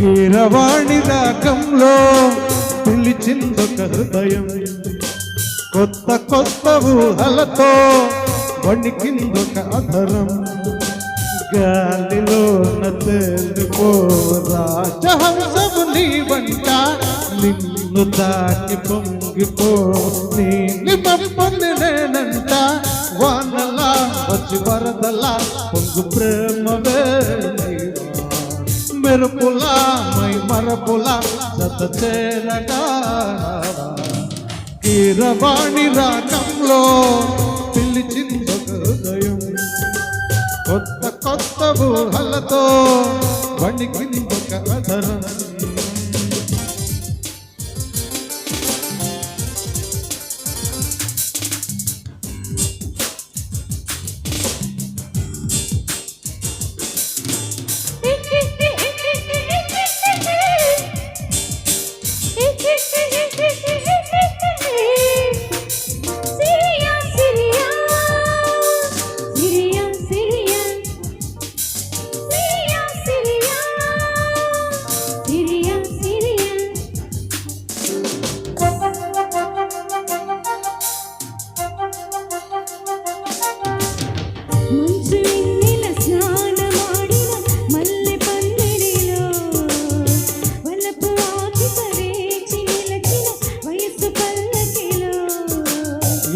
కీరవాణి రాగంలో పిలిచిందొక హృదయం. కొత్త కొత్త ఊహలతో వణికిందొక అధరం. గాలిలో తేలిపో రాజహంసము నీ వంట. నిన్ను దాటి పొంగిపో నీలి మమ్మల్ని నేనంట. వానలా వచ్చి వరదలా పొంగు ప్రేమవే మెరుపుల మై మరపుల జత చేరగా. కీరవాణి రాగంలో పిలిచింది హృదయం. కొత్త కొత్త ఊహలతో వణికింది ఒక అధరం.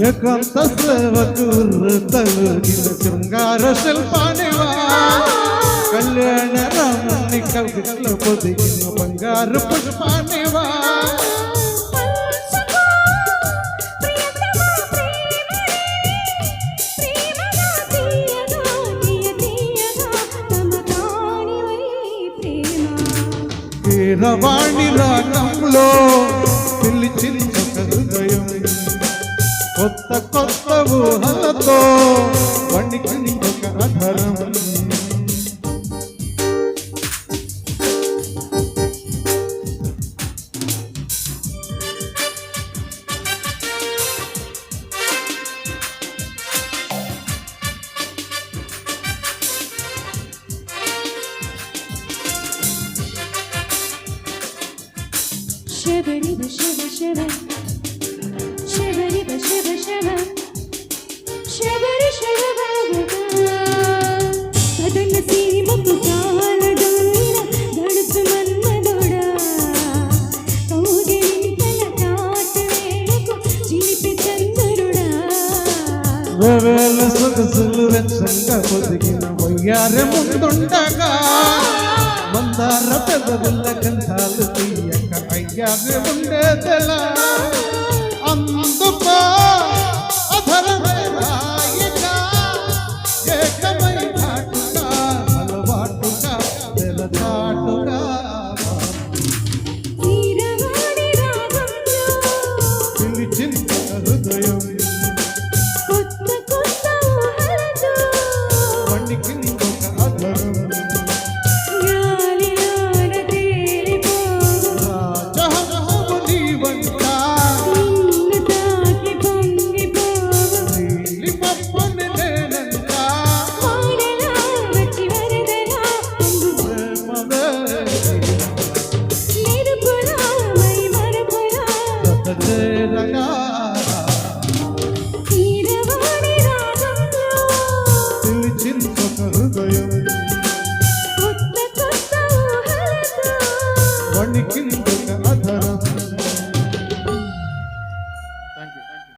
ಶೃಂಗಾರ ಶೃಂಗಾರಶಲ್ಪಾಣಿವ ಕಲ್ಯಾಣ ರಾಮಣ್ಣ ಬದುಕಿನ ಬಂಗಾರ ಪುಷ್ಪಾಣಿವ రవాణిరా నమ్లో పిలిచిన హృదయం కొత్త కొత్త ఊహలతో పండికి ఇంకొక అధరం Shibbity, shibbity, shibbity. వేవేల సొగసులు వెచ్చంగా పొదిగిన వయ్యారె ముందుండగా మందార పెదవుల కంఠాలు తీయక అయ్యారే ఉండేదెలా? Kendi